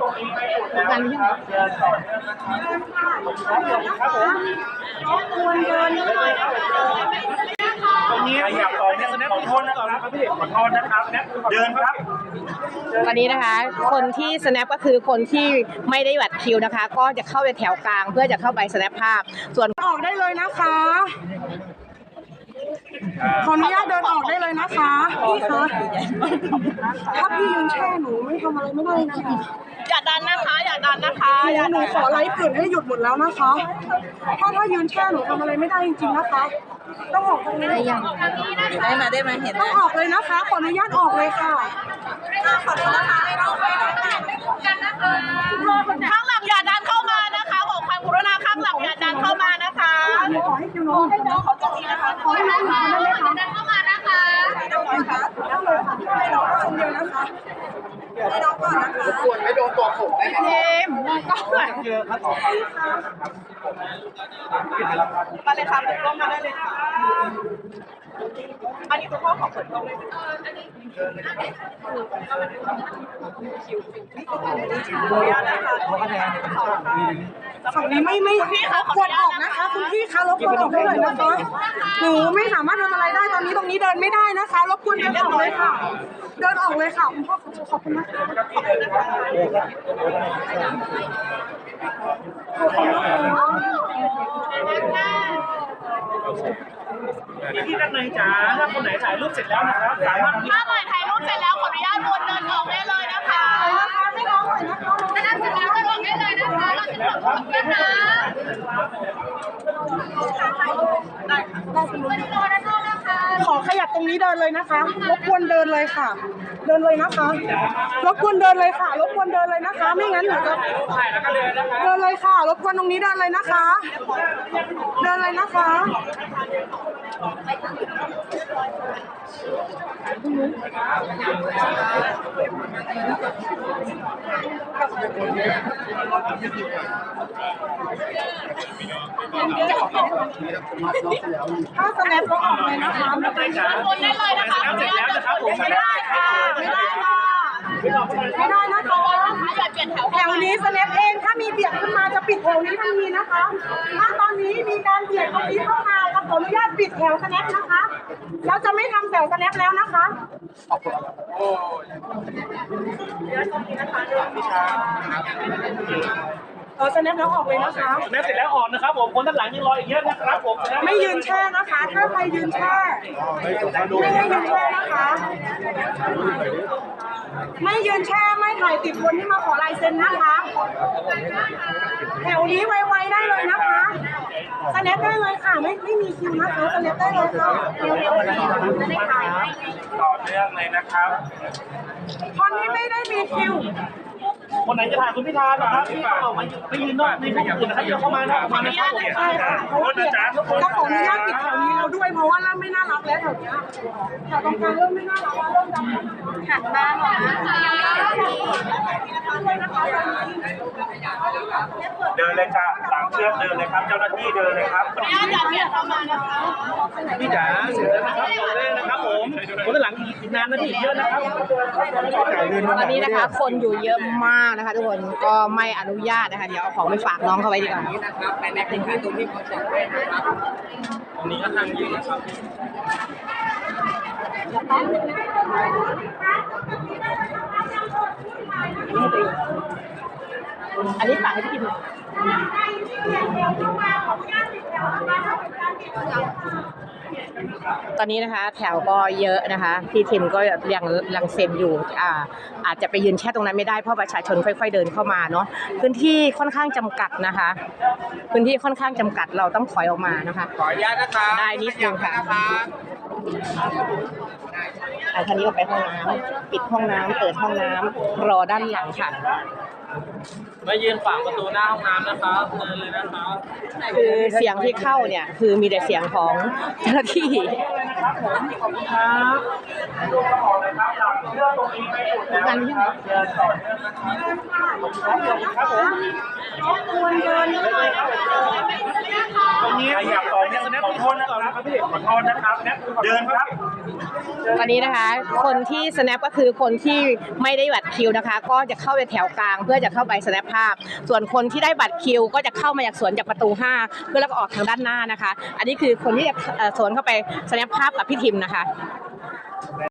ตรงนี้ไปสุดแล้วครับเดินต่อเนื่องนะครับผมตรงนี้ขยับต่อเนื่องนะขอโทษนะครับพี่ขอโทษนะครับนะเดินครับตอนนี้นะคะ คนที่ snap ก็คือคนที่ไม่ได้บัตรคิวนะคะ ก็จะเข้าไปแถวกลางเพื่อจะเข้าไป snap ภาพ ส่วนออกได้เลยนะคะ ขออนุญาตเดินออกได้เลยนะคะพี่คะถ้าพี่ยืนแช่หนูไม่ทำอะไรไม่ได้นะคะอย่าดันนะคะ อย่าดันนะคะหนูหนูขอไลฟ์อื่นให้หยุดหมดแล้วนะคะถ้าถ้ายืนแช่หนูทำอะไรไม่ได้จริงๆนะคะ ต้องออกตรงนี้ได้มาได้มาเห็นต้องออกเลยนะคะ ขออนุญาตออกเลยค่ะข้างหลังอย่าดัน ให้น้องก่อนนะคะควรไม่โดนตัวผมได้ไหมเจมส์ก็เจอครับต่อไปมาเลยค่ะเปิดกล้องมาได้เลยค่ะ อันนี้คุณพ่อขอเปิดกล้องเลยขออนุญาตนะคะ ฝั่งนี้ไม่ไม่รบกวนออกนะคะคุณพี่คะรบกวนออกได้เลยนะคะหนูไม่สามารถทำอะไรได้ตอนนี้ตรงนี้เดินไม่ได้นะคะรบกวนเดินออกเลยค่ะ เดินออกเลยค่ะคุณพ่อขอบคุณนะคะพี่ด้านในจ๋าถ้าคนไหนถ่ายรูปเสร็จแล้วนะครับสามารถถ้าเปิดถ่ายรูปเสร็จแล้วขออนุญาตวนเดินออกได้เลยนะคะไม่น้องเลยนะคะ นะคะเราจะจบนะคะ ขอขยับตรงนี้เดินเลยนะคะรบกวนเดินเลยค่ะ เดินเลยนะคะรบกวนเดินเลยค่ะรบกวนเดินเลยนะคะ ไม่งั้นหนูจะถ่ายแล้วก็เดินนะครับเดินเลยค่ะรบกวนตรงนี้เดินเลยนะคะ เดินเลยนะคะถ้าสแนปก็ออกเลยนะคะด้านในจ๋าวนได้เลยนะคะเสร็จแล้วนะครับผมไม่ได้ค่ะ ไม่ได้ค่ะ ไม่ได้นะคะอย่าเปลี่ยนแถวแถวนี้สแนปเองถ้ามีเบียดขึ้นมาจะปิดแถวนี้ทันทีนะคะถ้าตอนนี้มีการเบียดตรงนี้เข้ามาเราขออนุญาตปิดแถวสแนปนะคะเราจะไม่ทำแถวสแนปแล้วนะคะเออสแนปแล้วออกเลยนะคะแม่เสร็จแล้วออกนะครับผมคนด้านหลังยังรออีกเยอะนะครับผมไม่ยืนแช่นะคะ ถ้าใครยืนแช่ไม่ให้ยืนแช่นะคะ ไม่ยืนแช่ไม่ถ่ายติดคนที่มาขอลายเซ็นนะคะ แถวนี้ไวๆได้เลยนะคะสแนปได้เลยค่ะไม่ไม่มีคิวนะคะสแนปได้เลยค่ะเร็วๆเลยค่ะจะได้ถ่ายให้ต่อเนื่องเลยนะครับคนที่ไม่ได้มีคิว คนไหนจะถ่ายคุณพิธานะครับที่ออกมาไปยืนนอกในพวกอื่นนะครับอย่าเข้ามานะออกมานะครับผมใช่ค่ะเพราะว่าเบียดก็ขออนุญาตปิดแถวนี้เราด้วยเพราะว่าเริ่มไม่น่ารักแล้วแถวเนี้ยแถวตรงกลางเริ่มไม่น่ารักแล้วเริ่มดำหันมาหน่อยนะคะเดินเลยจ้ะหลังเชือกเดินเลยครับ เจ้าหน้าที่เดินเลยครับอย่าอย่าเปลี่ยนเข้ามานะคะพี่จ๋าเสร็จแล้วนะครับต่อเลยนะครับผมคนด้านหลังอีกนานนะพี่อีกเยอะนะครับ ตอนนี้นะคะ คนอยู่เยอะมากนะคะทุกคนก็ไม่อนุญาตนะคะ เดี๋ยวเอาของไปฝากน้องเขาไว้ดีกว่านี่นะครับไปแม็กซ์สินค้าตรงนี้ก็ทางยืนนะครับอันนี้ฝากให้พี่กินหน่อย ตอนนี้นะคะแถวก็เยอะนะคะพี่ทิมก็ยังยังเซ็นอยู่อ่าอาจจะไปยืนแช่ตรงนั้นไม่ได้เพราะประชาชนค่อย ๆเดินเข้ามาเนาะพื้นที่ค่อนข้างจำกัดนะคะ พื้นที่ค่อนข้างจำกัดเราต้องถอยออกมานะคะขออนุญาตนะครับได้นิดนึงค่ะ อะท่านนี้ก็ไปห้องน้ำปิดห้องน้ำเปิดห้องน้ำรอด้านหลังค่ะ มายืนฝั่งประตูหน้าห้องน้ำนะครับเดินเลยนะครับคือเสียงที่เข้าเนี่ย คือมีแต่เสียงของเจ้าหน้าที่ครับผมขอบคุณครับ ดูกระบอกเลยครับหลังเชือกตรงนี้ไปสุดแล้วนะครับเดินต่อเนื่องนะครับขอบคุณครับผมควรเดินเลยตรงนี้ขยับต่อเนื่องนขอโทษนะครับพี่ขอโทษนะครับนะเดินครับตอนนี้นะคะ คนที่ snap ก็คือคนที่ไม่ได้บัตรคิวนะคะ ก็จะเข้าไปแถวกลางเพื่อจะเข้าไป snap ภาพ ส่วนคนที่ได้บัตรคิว ก็จะเข้ามาจากสวนจากประตู 5 เพื่อแล้วก็ออกทางด้านหน้านะคะ อันนี้คือคนที่จะสวนเข้าไป snap ภาพกับพี่ทิมนะคะ